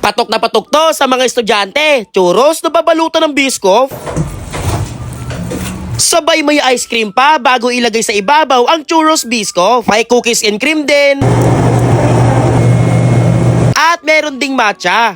Patok na patok to sa mga estudyante. Churros na babalutan ng biscoff. Sabay may ice cream pa bago ilagay sa ibabaw ang churros biscoff. May cookies and cream din. At meron ding matcha.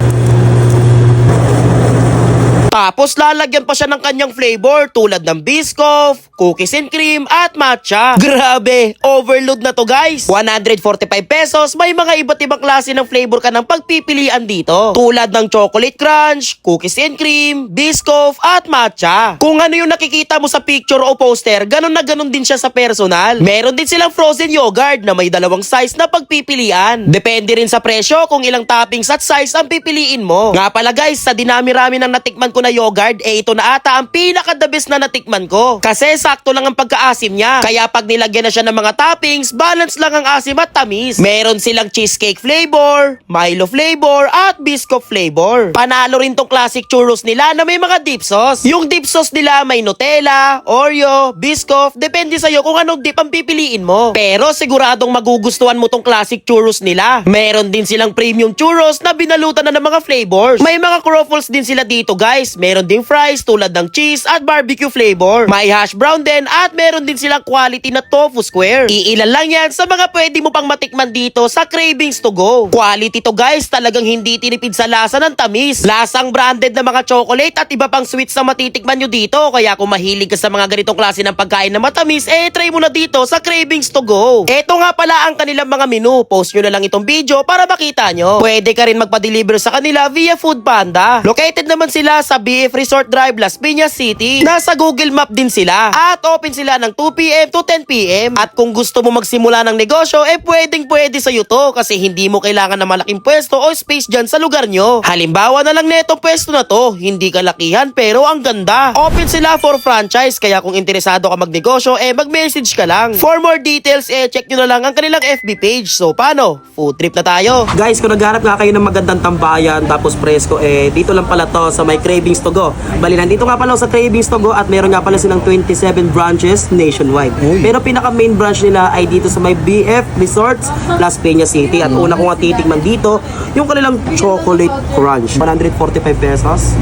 Tapos lalagyan pa siya ng kanyang flavor tulad ng biscoff, cookies and cream at matcha. Grabe, overload na to guys. 145 pesos, may mga iba't ibang klase ng flavor ka ng pagpipilian dito. Tulad ng chocolate crunch, cookies and cream, biscoff at matcha. Kung ano yung nakikita mo sa picture o poster, ganun na ganun din siya sa personal. Meron din silang frozen yogurt na may dalawang size na pagpipilian. Depende rin sa presyo kung ilang toppings at size ang pipiliin mo. Nga pala guys, sa dinami-rami ng natikman ko na yogurt, eh ito na ata ang pinaka-the best na natikman ko. Kasi sakto lang ang pagkaasim niya. Kaya pag nilagyan na siya ng mga toppings, balance lang ang asim at tamis. Meron silang cheesecake flavor, Milo flavor, at biscoff flavor. Panalo rin tong classic churros nila na may mga dip sauce. Yung dip sauce nila may Nutella, Oreo, biscoff, depende sa'yo kung anong dip ang pipiliin mo. Pero siguradong magugustuhan mo tong classic churros nila. Meron din silang premium churros na binalutan na ng mga flavors. May mga croffles din sila dito guys. Meron ding fries tulad ng cheese at barbecue flavor. May hash brown din at meron din silang quality na tofu square. Iilan lang yan sa mga pwede mo pang matikman dito sa Cravings to Go. Quality to guys, talagang hindi tinipid sa lasa ng tamis. Lasang branded na mga chocolate at iba pang sweets na matitikman nyo dito. Kaya kung mahilig ka sa mga ganitong klase ng pagkain na matamis, eh try mo na dito sa Cravings to Go. Ito nga pala ang kanilang mga menu. Post nyo na lang itong video para makita nyo. Pwede ka rin magpa-deliver sa kanila via Food Panda. Located naman sila sa BF Resort Drive, Las Piñas City. Nasa Google Map din sila. At open sila ng 2pm to 10pm. At kung gusto mo magsimula ng negosyo, eh pwedeng pwede sa'yo to kasi hindi mo kailangan ng malaking pwesto o space dyan sa lugar nyo. Halimbawa na lang netong pwesto na to, hindi kalakihan pero ang ganda. Open sila for franchise kaya kung interesado ka magnegosyo, eh mag-message ka lang. For more details, eh check nyo na lang ang kanilang FB page. So paano? Food trip na tayo. Guys, kung nagharap nga kayo ng magandang tambayan tapos presko, eh dito lang pala to sa may Cravings to Go. Bali, nandito nga pala sa Cravings to Go at meron nga pala silang 27 branches nationwide. Pero pinaka main branch nila ay dito sa may BF Resorts, Las Peñas City. At una ko nga titikman dito, yung kanilang chocolate crunch. 145 pesos.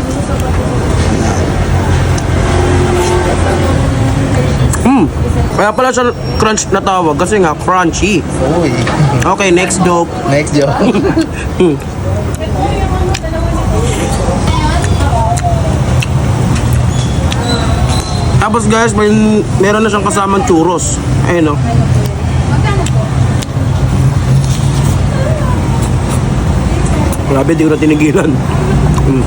Hmm. Kaya pala siya crunch na tawag kasi nga crunchy. Uy. Okay, next joke. Next joke. Tapos guys, may meron na siyang kasamang churros. Ayun oh. Grabe, di ko na tinigilan. Mm.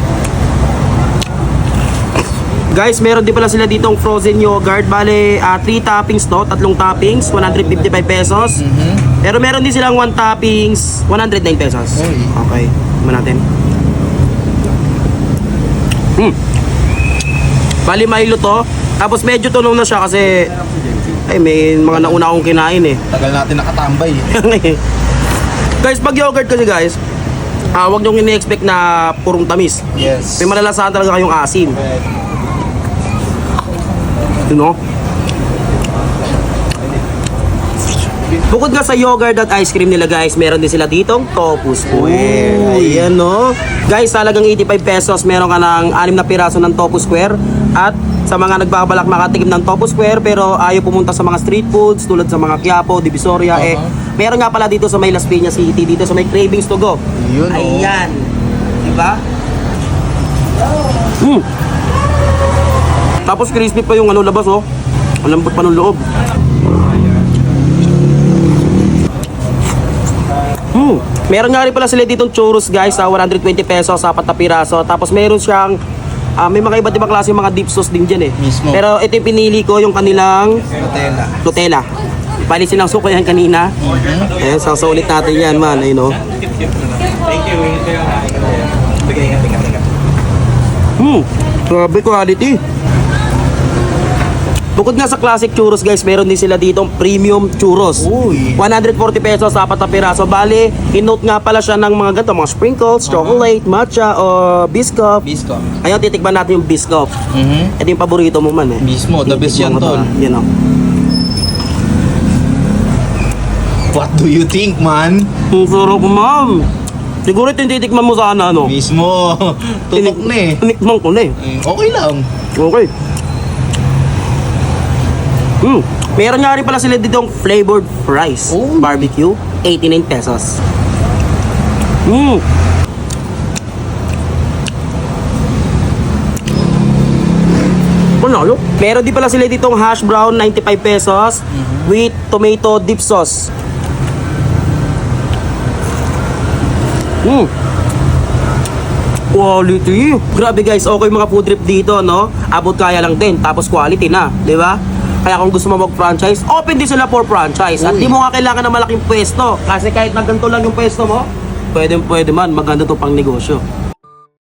Guys, meron din pala sila ditong frozen yogurt. Bale, 3 toppings to, tatlong toppings, 155 pesos. Pero meron din silang 1 toppings, 109 pesos. Okay, tignan natin. Hmm. Bali, Milo to. Tapos medyo tunaw na siya kasi ay may mga nauna akong kinain eh. Tagal natin nakatambay. guys, pag yogurt kasi guys, ah wag niyong ini-expect na purong tamis. Yes. May malalasahan talaga kayong asim. You know? Bukod nga sa yogurt at ice cream nila guys, meron din sila ditong tofu square. Ayan no. Guys, talagang 85 pesos, meron ka ng 6 na piraso ng tofu square. At sa mga nagbabalak makatikim ng tofu square pero ayaw pumunta sa mga street foods tulad sa mga Quiapo, Divisoria, eh meron nga pala dito sa may Las Piñas City, dito sa may Cravings to Go. Yun, oh. Ayan. Diba? Mm. Tapos crispy pa yung ano labas oh. Ang lambot pa ng loob. Meron nga rin pala sila ditong churros guys sa 120 pesos sa apat na piraso. Tapos meron siyang ah, may mga iba't ibang klase mga dip sauce din dyan eh. Mismo. Pero ito yung pinili ko yung kanilang Nutella. Nutella. Bali silang suko yan kanina. Ayan, sasulit natin yan man. Ayun oh. Hmm, grabe quality. Bukod nga sa classic churros guys, meron din sila ditong premium churros. Uy. 140 pesos sa apat na piraso. Bali, in-note nga pala siya ng mga ganito, mga sprinkles, chocolate, matcha, o biscoff. Bisco. Ayun, titikman natin yung biscoff. Mhm. Ito yung paborito mo man eh. Mismo, the best Titikman yan, mo to, tol. ah. Yan oh. What do you think, man? Ang sarap ma'am. Siguro ito yung titikman mo sana, ano? Mismo. Tutok na eh. Tinikman ko na eh. Mm, Okay lang. Okay. Hmm. Meron nga rin pala sila ditong flavored fries. Oh. Barbecue, 89 pesos. Hmm. Panalo. Meron din pala sila ditong hash brown, 95 pesos with tomato dip sauce. Hmm. Quality. Grabe guys, okay mga food trip dito, no? Abot kaya lang din, tapos quality na, di ba? Kaya kung gusto mo mag-franchise, open din sila for franchise. At Uy. di mo nga kailangan ng malaking pwesto. Kasi kahit na ganito lang yung pwesto mo, pwede pwede man, maganda to pang negosyo.